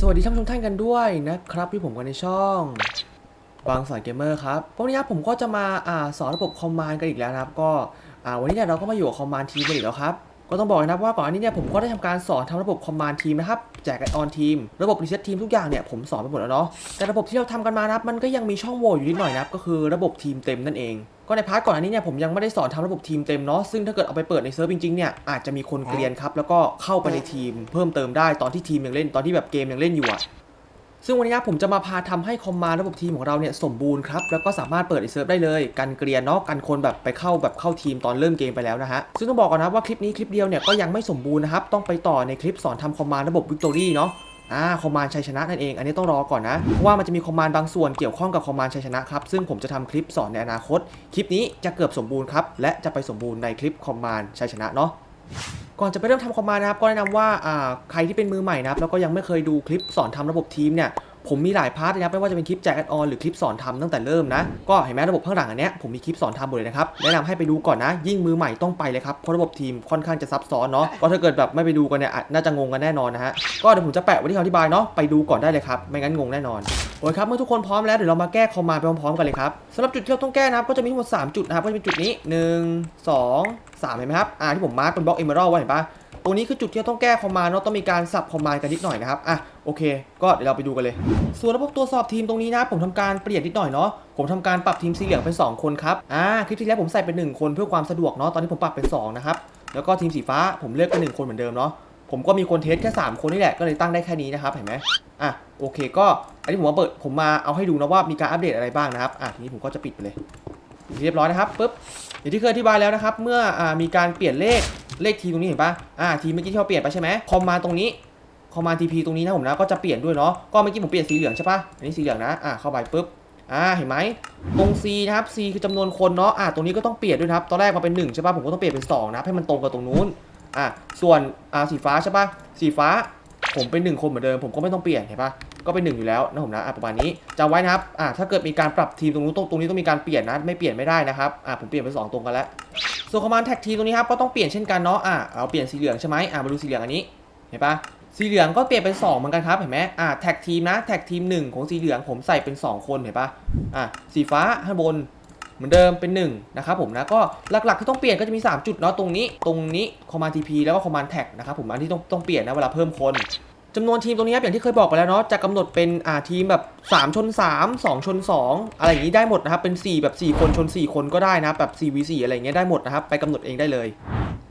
สวัสดีท่านผู้ชมท่านกันด้วยนะครับที่ผมกันในช่องบางสอนเกมเมอร์ครับวันนี้ครับผมก็จะมาอ่าสอนระบบคอมมานด์กันอีกแล้วนะครับ ก็อ่าวันนี้เนี่ยเราก็มาอยู่กับคอมมานด์ทีมกันอีกแล้วครับก็ต้องบอกนะครับว่าก่อนอันนี้เนี่ยผมก็ได้ทำการสอนทำระบบคอมมานด์ทีมนะครับแจกไอออนทีม ระบบรีเซ็ตทีมทุกอย่างเนี่ยผมสอนไปหมดแล้วเนาะแต่ระบบที่เราทำกันมานะครับมันก็ยังมีช่องโหว่อยู่นิดหน่อยนะครับก็คือระบบทีมเต็มนั่นเอง ก็ในพาร์ทก่อนอันนี้เนี่ยผมยังไม่ได้สอนทำระบบทีมเต็มเนาะซึ่งถ้าเกิดเอาไปเปิดในเซิร์ฟจริงๆเนี่ยอาจจะมีคนเกรียนครับแล้วก็เข้าไปในทีมเพิ่มเติมได้ตอนที่ทีมยังเล่นตอนที่แบบเกมยังเล่นอยู่อะซึ่งวันนี้ผมจะมาพาทำให้คอมมานด์ระบบทีมของเราเนี่ยสมบูรณ์ครับ แล้วก็สามารถเปิดไอเซิร์ฟได้เลย กันเกรียนเนาะกันคนแบบไปเข้าแบบเข้าทีมตอนเริ่มเกมไปแล้วนะฮะ ซึ่งต้องบอกก่อนนะว่าคลิปนี้คลิปเดียวเนี่ยก็ยังไม่สมบูรณ์นะครับ ต้องไปต่อในคลิปสอนทำคอมมานด์ระบบวิกตอรี่เนาะ อ่าคอมมานด์ชัยชนะนั่นเอง อันนี้ต้องรอก่อนนะ เพราะว่ามันจะมีคอมมานด์บางส่วนเกี่ยวข้องกับคอมมานด์ชัยชนะครับ ซึ่งผมจะทำคลิปสอนในอนาคต คลิปนี้จะเกือบสมบูรณ์ครับ และจะไปสมบูรณ์ในคลิปคอมมานด์ชัยชนะเนาะก่อนจะไปเริ่มทำคอมมานด์นะครับ ก็แนะนำว่าอ่าใครที่เป็นมือใหม่นะครับ แล้วก็ยังไม่เคยดูคลิปสอนทำระบบทีมเนี่ย ผมมีหลายพาร์ทเลยนะครับไม่ว่าจะเป็นคลิปแจกแอดออนหรือคลิปสอนทำตั้งแต่เริ่มนะ ก็เห็นไหมระบบข้างหลังอันเนี้ยผมมีคลิปสอนทำหมดเลยนะครับแนะนำให้ไปดูก่อนนะ ยิ่งมือใหม่ต้องไปเลยครับเพราะระบบทีมค่อนข้างจะซับซ้อนเนาะก็ถ้าเกิดแบบไม่ไปดูกันเนี่ยน่าจะงงกันแน่นอนนะฮะก็เดี๋ยวผมจะแปะไว้ที่คำอธิบายเนาะไปดูก่อนได้เลยครับไม่งั้นงงแน่นอนโอเคครับเมื่อทุกคนพร้อมแล้วเดี๋ยวเรามาแก้คอมมาไปพร้อมๆกันเลยครับสำหรับจุดที่เราต้องแก้นะครับก็จะมีทั้งหมด3จุดนะครับก็จะเป็นจุดนี้ 1 2 3เห็นไหมครับอ่าที่ผมมาร์กเป็นบล็อกเอเมอรัลไว้เห็นปะ รงนี้คือจุดที่เราต้องแก้คอมมานด์เนาะต้องมีการสับคอมมานด์กันนิดหน่อยนะครับอะโอเค ก็เดี๋ยวเราไปดูกันเลย ส่วนระบบตรวสอบทีมตรงนี้นะ ผมทำการเปลี่ยนนิดหน่อยเนาะผมทำการปรับทีมสีเหลืองเป็น 2 คนครับอ่าคลิปที่แล้วผมใส่เป็น 1 คนเพื่อความสะดวกเนาะตอนนี้ผมปรับเป็น2นะครับแล้วก็ทีมสีฟ้าผมเลือกเป็น1คนเหมือนเดิมเนาะผมก็มีคนเทสแค่ 3 คนนี่แหละก็เลยตั้งได้แค่นี้นะครับเห็นไหมอะโอเค ก็อันนี้ผมมาเปิดผมมาเอาให้ดูนะว่ามีการอัปเดตอะไรบ้างนะครับอะทีนี้ผมก็จะปิดไปเลย เรียบร้อยนะครับปุ๊บอย่างที่เคยอธิบายแล้วนะครับ เมื่ออมีการเปลี่ยนเลข เลขทีมตรงนี้เห็นปะอ่าทีมเมื่อกี้ที่เราเปลี่ยนไปใช่ไหมคอมมาตรงนี้คอมมาทีพีตรงนี้นะผมนะก็จะเปลี่ยนด้วยเนาะก็เมื่อกี้ผมเปลี่ยนสีเหลืองใช่ปะอันนี้สีเหลืองนะอะเข้าไปปุ๊บอ่าเห็นไหมตรง C นะครับ C คือจำนวนคนเนาะอะตรงนี้ก็ต้องเปลี่ยนด้วยครับตอนแรกมาเป็น1ใช่ปะผมก็ต้องเปลี่ยนเป็น2นะครับให้มันตรงกับตรงนู้นอะส่วนอ่าสีฟ้าใช่ปะสีฟ้าผมเป็น1คนเหมือนเดิมผมก็ไม่ต้องเปลี่ยนเห็นปะก็เป็น1อยู่แล้วนะผมนะอะประมาณนี้จำไว้นะครับอะถ้าเกิดมีการปรับทีมตรงนู้นตรงนี้ต้องมีการเปลี่ยนนะไม่เปลี่ยนไม่ได้นะครับอะผมเปลี่ยนเป็นสองตรงกันแล้ว ส่วนคอมมานด์แท็กทีมตรงนี้ครับก็ต้องเปลี่ยนเช่นกันเนาะอะเอาเปลี่ยนสีเหลืองใช่ไหมอะมาดูสีเหลืองอันนี้เห็นปะสีเหลืองก็เปลี่ยนเป็น 2 เหมือนกันครับเห็นไหมอ่าแท็กทีมนะแท็กทีม1ของสีเหลืองผมใส่เป็น 2 คนเห็นปะอ่าสีฟ้าข้างบนเหมือนเดิมเป็น1นะครับผมนะก็หลักๆที่ต้องเปลี่ยนก็จะมี 3 จุดเนาะตรงนี้ตรงนี้คอมมานด์ทีพีแล้วก็คอมมานด์แท็กนะครับผมอันที่ต้องต้องเปลี่ยนนะเวลาเพิ่มคน จำนวนทีมตรงนี้ครับอย่างที่เคยบอกไปแล้วเนาะจะกำหนดเป็นอ่าทีมแบบ 3 ชน 3 2 ชน 2 อะไรอย่างนี้ได้หมดนะครับ เป็น 4 แบบ 4 คนชน 4 คนก็ได้นะครับแบบ 4v4 อะไรอย่างเงี้ยได้หมดนะครับ ไปกำหนดเองได้เลย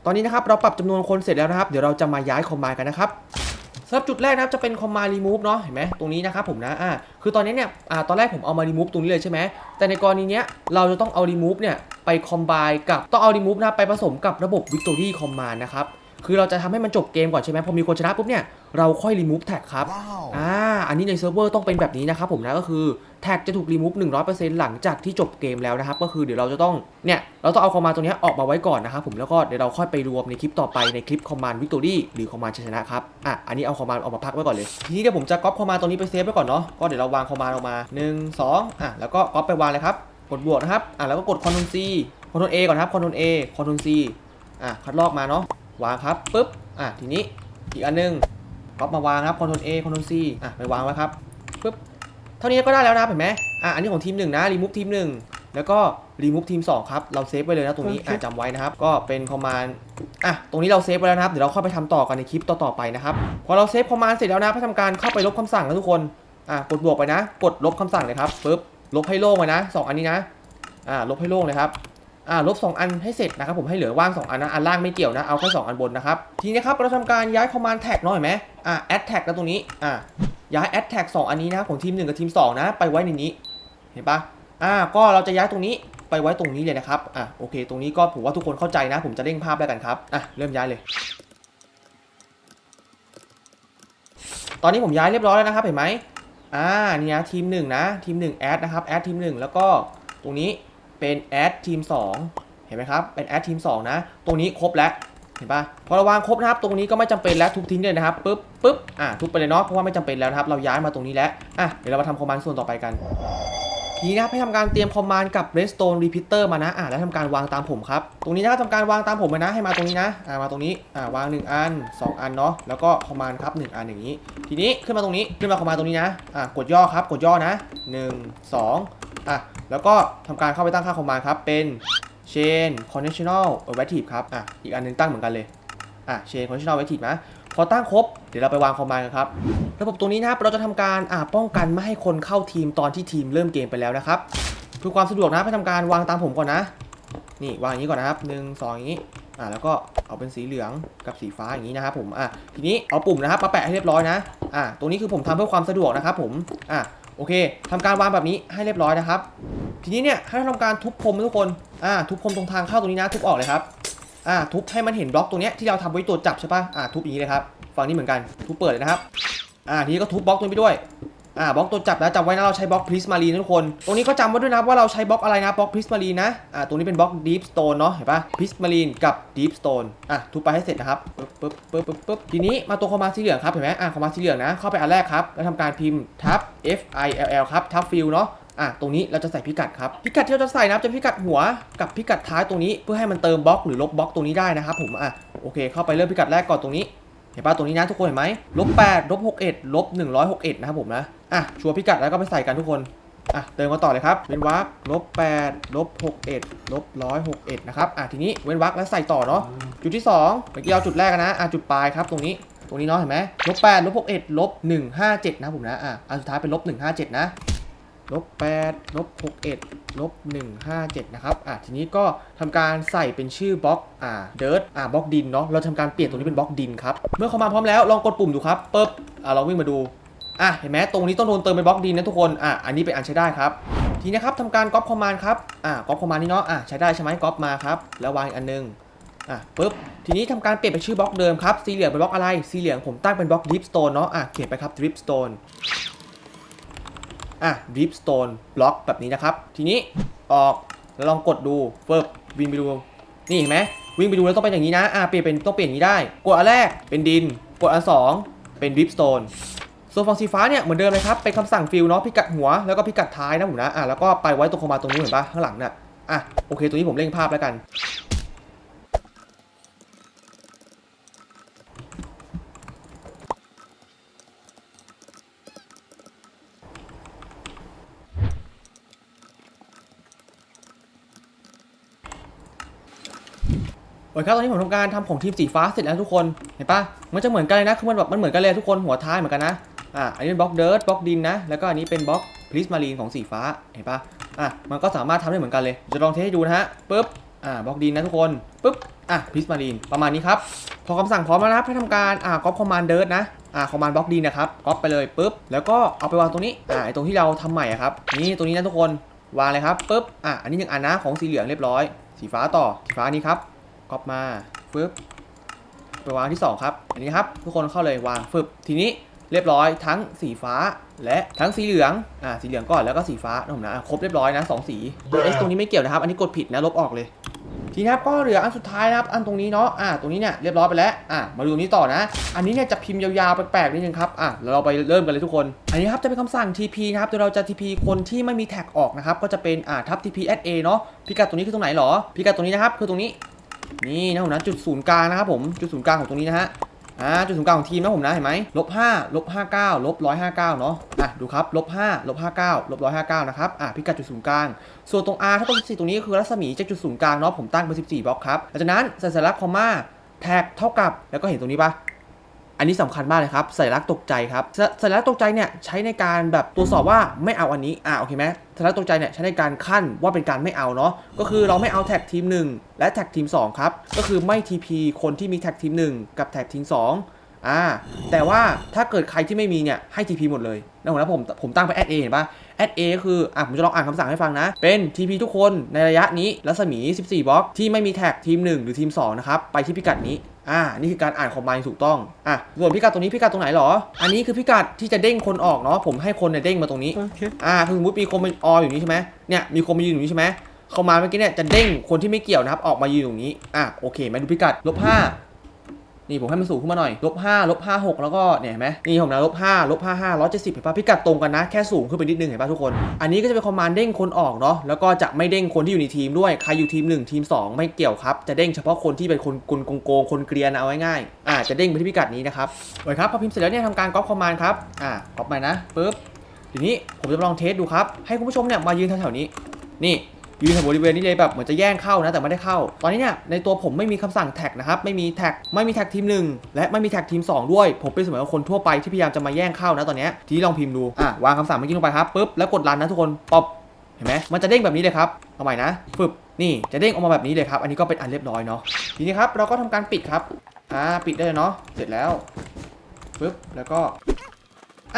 ตอนนี้นะครับเราปรับจำนวนคนเสร็จแล้วนะครับ เดี๋ยวเราจะมาย้ายคอมมานด์กันนะครับสำหรับจุดแรกนะครับจะเป็น command remove เนาะเห็นไหมตรงนี้นะครับผมนะอ่าคือตอนนี้เนี่ยอ่าตอนแรกผมเอามา remove ตรงนี้เลยใช่ไหมแต่ในกรณีเนี้ยเราจะต้องเอา remove เนี่ยไป combine กับต้องเอา remove นะไปผสมกับระบบ victory command นะครับ คือเราจะทำให้มันจบเกมก่อนใช่ไหมพอมีคนชนะปุ๊บเนี่ยเราค่อย remove tag ครับ Wow. อ่าอันนี้ในเซิร์ฟเวอร์ต้องเป็นแบบนี้นะครับผมนะก็คือแท็กจะถูกรีมูฟ100%หลังจากที่จบเกมแล้วนะครับ ก็คือเดี๋ยวเราจะต้องเนี่ยเราต้องเอาคอมมานด์ตัวเนี้ยออกมาไว้ก่อนนะครับผมแล้วก็เดี๋ยวเราค่อยไปรวมในคลิปต่อไปในคลิปคอมมานด์วิกตอรี่หรือคอมมานด์ชัยชนะครับอะอันนี้เอาคอมมานด์ออกมาพักไว้ก่อนเลยทีนี้เดี๋ยวผมจะก๊อปคอมมานด์ตัวนี้ไปเซฟไว้ก่อนเนาะก็เดี๋ยวเราวางคอมมานด์ออกมา1 2อะแล้วก็ก๊อปไปวางเลยครับกดบวกนะครับอะแล้วก็กด Ctrl C Ctrl A ก่อนครับ Ctrl A Ctrl C อะคัดลอกมาเนาะ วางครับปุ๊บอะทีนี้อีกอันหนึงก๊อปมาวางครับ Ctrl A Ctrl C อะไปวางไว้ครับปึ๊บเท่านี้ก็ได้แล้วนะครับเห็นไหมอะอันนี้ของทีมหนึ่งนะ remove ทีมหนึ่งแล้วก็ remove ทีมสองครับเราเซฟไว้เลยนะตรงนี้อะจำไว้นะครับก็เป็นคอมมานด์อะตรงนี้เราเซฟไว้แล้วนะครับเดี๋ยวเราเข้าไปทำต่อกันในคลิปต่อๆไปนะครับพอเราเซฟคอมมานด์เสร็จแล้วนะให้ทำการเข้าไปลบคำสั่งนะทุกคนอะกดบวกไปนะ กดลบคำสั่งเลยครับปึ๊บลบให้โล่งไว้นะสองอันนี้นะอ่าลบให้โล่งเลยครับ อ่าลบ 2 อันให้เสร็จนะครับผมให้เหลือว่าง 2 อันนะอันล่างไม่เกี่ยวนะเอาแค่2อันบนนะครับทีนี้ครับเราทำการย้าย command tag เนาะเห็นไหมอ่า add tag แล้วตรงนี้อ่าย้าย add tag 2อันนี้นะของทีม 1 กับทีม 2 นะ ไปไว้ในนี้เห็นปะอ่าก็เราจะย้ายตรงนี้ไปไว้ตรงนี้เลยนะครับอะโอเค ตรงนี้ก็ผมว่าทุกคนเข้าใจนะ ผมจะเร่งภาพแล้วกันครับอะเริ่มย้ายเลย ตอนนี้ผมย้ายเรียบร้อยแล้วนะครับเห็นไหมอ่านี่นะทีม1นะทีม1 add นะครับ add ทีม1แล้วก็ตรงนี้ เป็น add ทีม2เห็นไหมครับ เป็น add ทีม2นะ ตรงนี้ครบแล้ว เห็นปะพอเราวางครบนะครับ ตรงนี้ก็ไม่จำเป็นแล้วทุบทิ้งเลยนะครับปึ๊บปึ๊บอะทุบไปเลยเนาะ เพราะว่าไม่จำเป็นแล้วนะครับ เราย้ายมาตรงนี้แล้ว อะ เดี๋ยวเรามาทำคอมมานด์ส่วนต่อไปกัน ทีนี้นะครับให้ทำการเตรียมคอมมานด์กับ redstone repeater มานะ อ่าแล้วทำการวางตามผมครับ ตรงนี้นะครับทำการวางตามผมเลยนะ ให้มาตรงนี้นะ อ่ามาตรงนี้ อ่าวาง 1 อัน 2 อันเนาะ แล้วก็คอมมานด์ครับ 1 อันอย่างนี้ ทีนี้ขึ้นมาตรงนี้ ขึ้นมาคอมมานด์ตรงนี้นะ อ่ากดย่อครับ กดย่อนะ 1 2 อะแล้วก็ทำการเข้าไปตั้งค่าคอมมานด์ครับเป็น chain conditional objective ครับอะอีกอันหนึงตั้งเหมือนกันเลยอะ chain conditional objective นะพอตั้งครบเดี๋ยวเราไปวางคอมมานด์กันครับระบบตรงนี้นะครับเราจะทำการอ่าป้องกันไม่ให้คนเข้าทีมตอนที่ทีมเริ่มเกมไปแล้วนะครับเพื่อความสะดวกนะให้ทำการวางตามผมก่อนนะ นี่วางอย่างนี้ก่อนนะครับหนึ่งสองอย่างนี้อ่าแล้วก็เอาเป็นสีเหลืองกับสีฟ้าอย่างนี้นะครับผมอะทีนี้เอาปุ่มนะครับมาแปะให้เรียบร้อยนะอ่าตรงนี้คือผมทำเพื่อความสะดวกนะครับผมอะ โอเคทำการวางแบบนี้ให้เรียบร้อยนะครับ ทีนี้เนี่ยให้ทำการทุบพรมทุกคนอ่าทุบพรมตรงทางเข้าตรงนี้นะ ทุบออกเลยครับอ่าทุบให้มันเห็นบล็อกตรงเนี้ยที่เราทำไว้ตัวจับใช่ป่ะอ่าทุบอย่างนี้เลยครับฝั่งนี้เหมือนกันทุบเปิดเลยนะครับอ่าทีนี้ก็ทุบบล็อกตรงนี้ไปด้วย อ่าบล็อกตัวจับนะจำไว้นะเราใช้บล็อกพริสมารีนะทุกคน ตรงนี้ก็จำไว้ด้วยนะว่าเราใช้บล็อกอะไรนะบล็อกพริสมารีนะอ่าตรงนี้เป็นบล็อกดีฟสโตนเนาะเห็นปะพริสมารีนกับดีฟสโตนอะทุบไปให้เสร็จนะครับปึ๊บปึ๊บปึ๊บปึ๊บปึ๊บทีนี้มาตัวคอมมานด์สีเหลืองครับเห็นไหมอ่าคอมมานด์สีเหลืองนะเข้าไปอันแรกครับแล้วทำการพิมพ์ทับ F I L L ครับทับฟิลเนาะอะ ตรงนี้เราจะใส่พิกัดครับ พิกัดที่เราจะใส่นะครับจะพิกัดหัวกับพิกัดท้ายตรงนี้เพื่อให้มันเติมบล็อกหรือลบบล็อกตรงนี้ได้นะครับผม อะ โอเค เข้าไปเริ่มพิกัดแรกก่อนตรงนี้ เห็นป่ะตรงนี้นะทุกคนเห็นไหมลบแปดลบหกเอ็ดลบหนึ่งร้อยหกเอ็ดนะครับผมนะ อะ ชัวร์พิกัดแล้วก็ไปใส่กันทุกคน อะ เติมกันต่อเลยครับ เว้นวรรคลบแปดลบหกเอ็ดลบร้อยหกเอ็ดนะครับ อะ ทีนี้เว้นวรรคแล้วใส่ต่อเนาะ จุดที่สองเมื่อกี้เอาจุดแรกนะ อะ จุดปลายครับตรงนี้ตรงนี้เนาะเห็นไหมลบแปดลบหกเอ็ดลบหนึ่งห้าเจ็ดนะครับผมนะ อะ อันสุดท้ายเป็นลบหนึ่งห้าเจ็ดนะลบ8ลบ61ลบ157นะครับ อะ ทีนี้ก็ทำการใส่เป็นชื่อบล็อก อ่า เดิร์ดอ่า บล็อกดินเนาะ เราทำการเปลี่ยนตรงนี้เป็นบล็อกดินครับ เมื่อเข้ามาพร้อมแล้วลองกดปุ่มดูครับปึ๊บ อ่าลองวิ่งมาดู อะเห็นไหมตรงนี้ต้องโดนเติมเป็นบล็อกดินนะทุกคนอะอันนี้เป็นอันใช้ได้ครับ ทีนี้ครับทำการก๊อปคอมมานด์ครับอ่าก๊อปคอมมานด์นี้เนาะอะใช้ได้ใช่ไหมก๊อปมาครับแล้ววางอีกอันหนึงอะปึ๊บทีนี้ทำการเปลี่ยนเป็นชื่อบล็อกเดิมครับสีเหลืองเป็นบล็อกอะไรสีเหลืองผมตั้งเป็นบล็อกดริฟสโตนเนาะอะเขียนไปครับดริฟสโตนอะ Deep Stone บล็อกแบบนี้นะครับ ทีนี้ออกแล้วลองกดดูเฟิบวิ่งไปดูนี่เห็นไหมวิ่งไปดูแล้วต้องเป็นอย่างนี้นะอะเปลี่ยนเป็นต้องเปลี่ยนอย่างนี้ได้ กดอันแรกเป็นดิน กดอันสองเป็น Deep Stone ส่ วนฝั่งสีฟ้าเนี่ยเหมือนเดิมเลยครับเป็นคำสั่งฟิลเนาะพิกัดหัวแล้วก็พิกัดท้ายนะผมนะอะแล้วก็ไปไว้ตรงคอมาตรงนู้นเห็นปะข้างหลังเนี่ยอะโอเคตรงนี้ผมเร่งภาพแล้วกันโอเคครับตอนนี้ผมทำการทำของทีมสีฟ้าเสร็จแล้วทุกคน เห็นปะมันจะเหมือนกันเลยนะ คือมันแบบมันเหมือนกันเลยทุกคนหัวท้ายเหมือนกันนะ อะอันนี้เป็นบล็อกเดิร์ดบล็อกดินนะ แล้วก็อันนี้เป็นบล็อกพลิสมารีนของสีฟ้า เห็นปะอะ มันก็สามารถทำได้เหมือนกันเลย จะลองเทสให้ดูนะฮะปึ๊บ อ่าบล็อกดินนะทุกคนปึ๊บ อะพลิสมารีน ประมาณนี้ครับ พอคำสั่งพร้อมแล้วนะครับให้ทำการ อ่าก๊อปคอมมานด์เดิร์ดนะ อ่าคอมมานด์บล็อกดินนะครับก๊อปไปเลยปึ๊บ แล้วก็เอาไปวางตรงนี้ อ่าไอตรงที่เราทำใหม่ครับ นี่ตรงนี้นะทุกคน วางเลยครับปึ๊บ อะ อันนี้หนึ่งอันนะของสีเหลืองเรียบร้อย สีฟ้าต่อ สีฟ้านี้ครับก๊อปมาปึ๊บไปวางที่ 2 ครับ อันนี้ครับ ทุกคนเข้าเลยวางฟึบทีนี้ เรียบร้อยทั้งสีฟ้าและทั้งสีเหลือง อ่า สีเหลืองก่อนแล้วก็สีฟ้านะผมนะ ครบเรียบร้อยนะสองสีตัว S ตรงนี้ไม่เกี่ยวนะครับ อันนี้กดผิดนะ ลบออกเลย ทีนี้ครับก็เหลืออันสุดท้ายนะครับ อันตรงนี้เนาะ อ่า ตรงนี้เนี่ยเรียบร้อยไปแล้ว อ่า มาดูนี้ต่อนะ อันนี้เนี่ยจะพิมพ์ยาวๆแปลกๆนิดนึงครับ อะเราไปเริ่มกันเลยทุกคน อันนี้ครับจะเป็นคำสั่ง TP นะครับโดยเราจะ TP คนที่ไม่มีแท็กออกนะครับ ก็จะเป็น อ่า ทับ TP at A เนาะ พิกัดตรงนี้คือตรงไหนหรอ พิกัดตรงนี้นะครับ คือตรงนี้ นี่นะผมนะจุดศูนย์กลางนะครับผม จุดศูนย์กลางของตรงนี้นะฮะ อ่าจุดศูนย์กลางของทีมนะผมนะเห็นไหมลบห้าลบห้าเก้าลบร้อยห้าเก้าเนาะอะดูครับลบห้าลบห้าเก้าลบร้อยห้าเก้านะครับอะพิกัดจุดศูนย์กลางส่วนตรง R ถ้าตรง14ตรงนี้ก็คือรัศมีจากจุดศูนย์กลางเนาะผมตั้งเป็น14บล็อกครับหลังจากนั้นใส่สัญลักษณ์คอมมาแท็กเท่ากับแล้วก็เห็นตรงนี้ปะ อันนี้สำคัญมากเลยครับสัญลักษณ์ตกใจครับสสัญลักษณ์ตกใจเนี่ยใช้ในการแบบตรวจสอบว่าไม่เอาอันนี้อ่าโอเคไหมสัญลักษณ์ตกใจเนี่ยใช้ในการขั้นว่าเป็นการไม่เอาเนาะก็คือเราไม่เอาแท็กทีม 1 และแท็กทีม 2 ครับ ก็คือไม่ TP คนที่มีแท็กทีม 1 กับแท็กทีม 2อ่าแต่ว่าถ้าเกิดใครที่ไม่มีเนี่ยให้ TP หมดเลยนะผมนะผมผมตั้งไป add a เห็นปะ add a ก็คือ อะ ผมจะลองอ่านคำสั่งให้ฟังนะ เป็น TP ทุกคนในระยะนี้ รัศมี 14 บล็อก ที่ไม่มีแท็กทีม 1 หรือทีม 2 นะครับ ไปที่พิกัดนี้ อ่า นี่คือการอ่านคอมมานด์ถูกต้องอะส่วนพิกัดตรงนี้พิกัดตรงไหนหรอ อันนี้คือพิกัดที่จะเด้งคนออกเนาะ ผมให้คนเนี่ยเด้งมาตรงนี้ อ่า คือสมมติมีคนมาอออยู่นี้ใช่ไหมเนี่ย มีคนมายืนอยู่นี้ใช่ไหมคอมมานด์เมื่อกี้เนี่ยจะเด้งคนที่ไม่เกี่ยวนะครับออกมายืนอยู่ตรงนี้ อะโอเคมาดูพิกัดลบห้า นี่ผมให้มันสูงขึ้นมาหน่อยลบห้าลบห้าหกแล้วก็เนี่ยเห็นไหมนี่ผมนะลบห้าลบห้าห้าร้อยเจ็ดสิบเห็นปะพิกัดตรงกันนะแค่สูงขึ้นไปนิดนึงเห็นปะทุกคน อันนี้ก็จะเป็นคอมมานด์เด้งคนออกเนาะแล้วก็จะไม่เด้งคนที่อยู่ในทีมด้วยใครอยู่ทีมหนึ่งทีมสองไม่เกี่ยวครับ จะเด้งเฉพาะคนที่เป็นคนกลโกงคนเกรียนเอาง่ายๆอ่าจะเด้งไปที่พิกัดนี้นะครับโอเคครับพอพิมพ์เสร็จแล้วเนี่ยทำการก๊อปคอมมานด์ครับอ่าก๊อปมานะปึ๊บทีนี้ผมจะลองเทสดูครับให้คุณผู้ชมเนี่ยมายืนแถวๆนี้นี่ ยืนแถวบริเวณนี้เลยแบบเหมือนจะแย่งเข้านะแต่ไม่ได้เข้า ตอนนี้เนี่ยในตัวผมไม่มีคำสั่งแท็กนะครับไม่มีแท็กไม่มีแท็กทีมหนึ่งและไม่มีแท็กทีมสองด้วย ผมเป็นเสมือนคนทั่วไปที่พยายามจะมาแย่งเข้านะตอนนี้ทีลองพิมพ์ดูอะวางคำสั่งเมื่อกี้ลงไปครับปุ๊บแล้วกดรันนะทุกคนป๊อปเห็นไหมมันจะเด้งแบบนี้เลยครับเอาใหม่นะฟึบนี่จะเด้งออกมาแบบนี้เลยครับ อันนี้ก็เป็นอันเรียบร้อยเนาะทีนี้ครับเราก็ทำการปิดครับอ่าปิดได้เลยเนาะเสร็จแล้วปึ๊บแล้วก็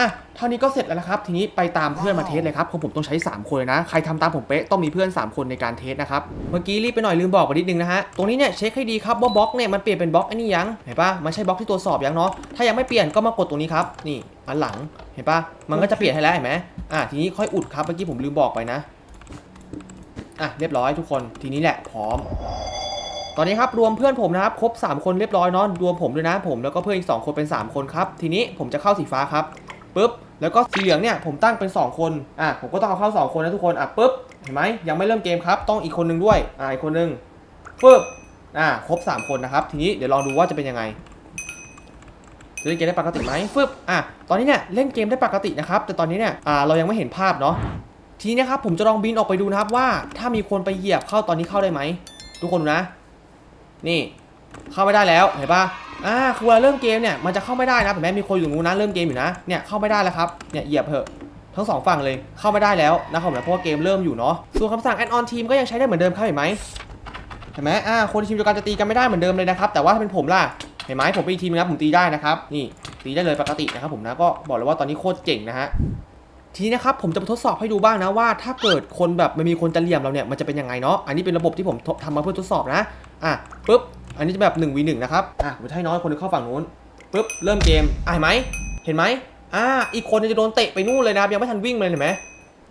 อะเท่านี้ก็เสร็จแล้วนะครับ ทีนี้ไปตามเพื่อนมาเทสเลยครับของผมต้องใช้ 3 คนเลยนะ ใครทำตามผมเป๊ะต้องมีเพื่อน 3 คนในการเทสนะครับ เมื่อกี้รีบไปหน่อยลืมบอกไปนิดนึงนะฮะ ตรงนี้เนี่ยเช็คให้ดีครับว่าบล็อกเนี่ยมันเปลี่ยนเป็นบล็อกไอ้นี่ยัง เห็นปะมันใช่บล็อกที่ตรวสอบยังเนาะ ถ้ายังไม่เปลี่ยนก็มากดตรงนี้ครับ นี่อันหลัง เห็นปะมันก็จะเปลี่ยนให้แล้วเห็นไหมอะทีนี้ค่อยอุดครับ เมื่อกี้ผมลืมบอกไปนะ อะเรียบร้อยทุกคน ทีนี้แหละพร้อมตอนนี้ครับรวมเพื่อนผมนะครับครบ 3 คนเรียบร้อยเนาะรวมผมด้วยนะผมแล้วก็เพื่อนอีก 2 คนเป็น 3 คนครับ ทีนี้ผมจะเข้าสีฟ้าครับ ปุ๊บแล้วก็สีเหลืองเนี่ยผมตั้งเป็น 2 คนอะผมก็ต้องเอาเข้า 2 คนนะทุกคนอะปุ๊บเห็นไหมยังไม่เริ่มเกมครับ ต้องอีกคนนึงด้วยอะอีกคนนึงปุ๊บอะครบ 3 คนนะครับ ทีนี้เดี๋ยวลองดูว่าจะเป็นยังไงจะเล่นเกมได้ปกติไหมฟึบอะตอนนี้เนี่ยเล่นเกมได้ปกตินะครับ แต่ตอนนี้เนี่ยอ่าเรายังไม่เห็นภาพเนาะทีนี้นะครับผมจะลองบินออกไปดูนะครับว่า ถ้ามีคนไปเหยียบเข้าตอนนี้เข้าได้ไหมทุกคนดูนะ นี่ เข้าไม่ได้แล้วเห็นปะอ่าคือเวลาเริ่มเกมเนี่ยมันจะเข้าไม่ได้นะเห็นไหมมีคนอยู่ตรงนู้นนะเริ่มเกมอยู่นะเนี่ยเข้าไม่ได้แล้วครับเนี่ยเหยียบเถอะทั้งสองฝั่งเลยเข้าไม่ได้แล้วนะครับนะเพราะว่าเกมเริ่มอยู่เนาะส่วนคำสั่ง add on team ก็ยังใช้ได้เหมือนเดิมครับเห็นไหมเห็นไหมอ่าคนทีมเดียวกันจะตีกันไม่ได้เหมือนเดิมเลยนะครับแต่ว่าถ้าเป็นผมล่ะเห็นไหมผมเป็นทีมนะผมตีได้นะครับนี่ตีได้เลยปกตินะครับผมนะก็บอกเลยว่าตอนนี้โคตรเจ๋งนะฮะทีนี้นะครับผมจะมาทดสอบให้ดูบ้างนะว่า ถ้าเกิดคนแบบมันมีคนจะเหลี่ยมเราเนี่ยมันจะเป็นยังไงเนาะอันนี้เป็นระบบที่ผมทำมาเพื่อทดสอบนะอะปุ๊บ อันนี้จะแบบ1 v 1นะครับ อะผมจะให้น้อยคนหนึงเข้าฝั่งนู้นปุ๊บเริ่มเกมอะเห็นไหมเห็นไหมอ่าอีกคนจะโดนเตะไปนู่นเลยนะยังไม่ทันวิ่งเลยเห็นไหม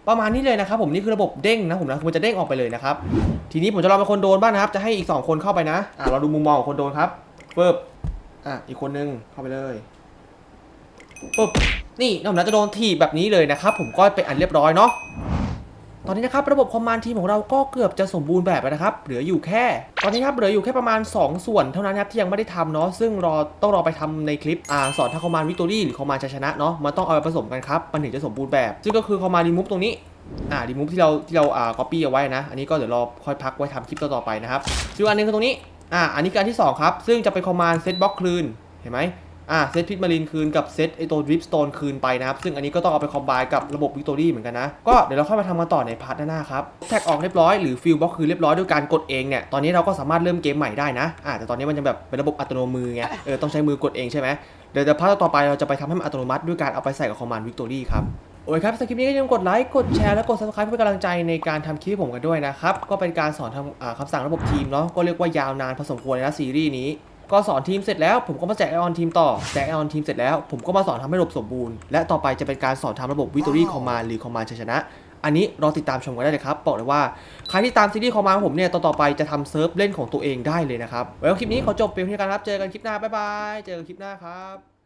ประมาณนี้เลยนะครับผมนี่คือระบบเด้งนะผมนะผมจะเด้งออกไปเลยนะครับทีนี้ผมจะลองเป็นคนโดนบ้างนะครับ จะให้อีก 2 คนเข้าไปนะอะเราดูมุมมองของคนโดนครับปุ๊บอะอีกคนนึงเข้าไปเลยปุ๊บนี่น้องนะจะโดนถีบแบบนี้เลยนะครับผมก็เป็นอันเรียบร้อยเนาะ ตอนนี้นะครับระบบคอมมานด์ทีมของเราก็เกือบจะสมบูรณ์แบบแล้วนะครับ เหลืออยู่แค่ ตอนนี้ครับเหลืออยู่แค่ประมาณ 2 ส่วนเท่านั้นครับที่ยังไม่ได้ทำเนาะซึ่งรอต้องรอไปทำในคลิปอ่าสอนทั้งคอมมานด์วิกตอรี่หรือคอมมานด์ชัยชนะเนาะมันต้องเอาไปผสมกันครับมันถึงจะสมบูรณ์แบบ ซึ่งก็คือคอมมานด์รีมูฟตรงนี้อ่ารีมูฟที่เราที่เราอ่าก๊อปปี้เอาไว้นะอันนี้ก็เดี๋ยวรอค่อยพักไว้ทำคลิปต่อๆไปนะครับซึ่งอันหนึงคือตรงนี้อ่าอันนี้คืออันที่สองครับซึ่งจะเป็นคอมมานด์เซตบล็อกคลืนเห็นไหม อ่าเซตพิทมารินคืนกับเซตไอตัวดริปสโตนคืนไปนะครับ ซึ่งอันนี้ก็ต้องเอาไปคอมไบกับระบบวิกตอรี่เหมือนกันนะ ก็เดี๋ยวเราค่อยมาทำกันต่อในพาร์ทหน้าครับ แท็กออกเรียบร้อยหรือฟิลบ็อกคือเรียบร้อยด้วยการกดเองเนี่ย ตอนนี้เราก็สามารถเริ่มเกมใหม่ได้นะอ่าแต่ตอนนี้มันยังแบบเป็นระบบอัตโนมือไง เออต้องใช้มือกดเองใช่ไหมเดี๋ยวจะพาร์ทต่อไปเราจะไปทำให้มันอัตโนมัติด้วยการเอาไปใส่กับคอมมานด์วิกตอรี่ครับโอเคครับสำหรับคลิปนี้ก็อย่าลืมกดไลค์กดแชร์และกด subscribe เพื่อเป็นกำลังใจในการทำคลิปผมกันด้วยนะครับก็เป็นการสอนทำคำสั่งระบบทีมเนาะก็เรียกว่ายาวนานพอสมควรเลยนซีรีส์นี้ ก็สอนทีมเสร็จแล้วผมก็มาแจกไอออนทีมต่อแจกไอออนทีมเสร็จแล้วผมก็มาสอนทำให้ระบบสมบูรณ์และต่อไปจะเป็นการสอนทำระบบวิตอรี่คอมมานหรือคอมมานชัยชนะ อันนี้รอติดตามชมกันได้เลยครับ บอกเลยว่าใครที่ตามซีรีส์คอมมานของผมเนี่ยต่อไปจะทำเซิร์ฟเล่นของตัวเองได้เลยนะครับไว้คลิปนี้ขอจบเพียงเท่านี้กันครับเจอกันคลิปหน้าบ๊ายบายเจอกันคลิปหน้าครับ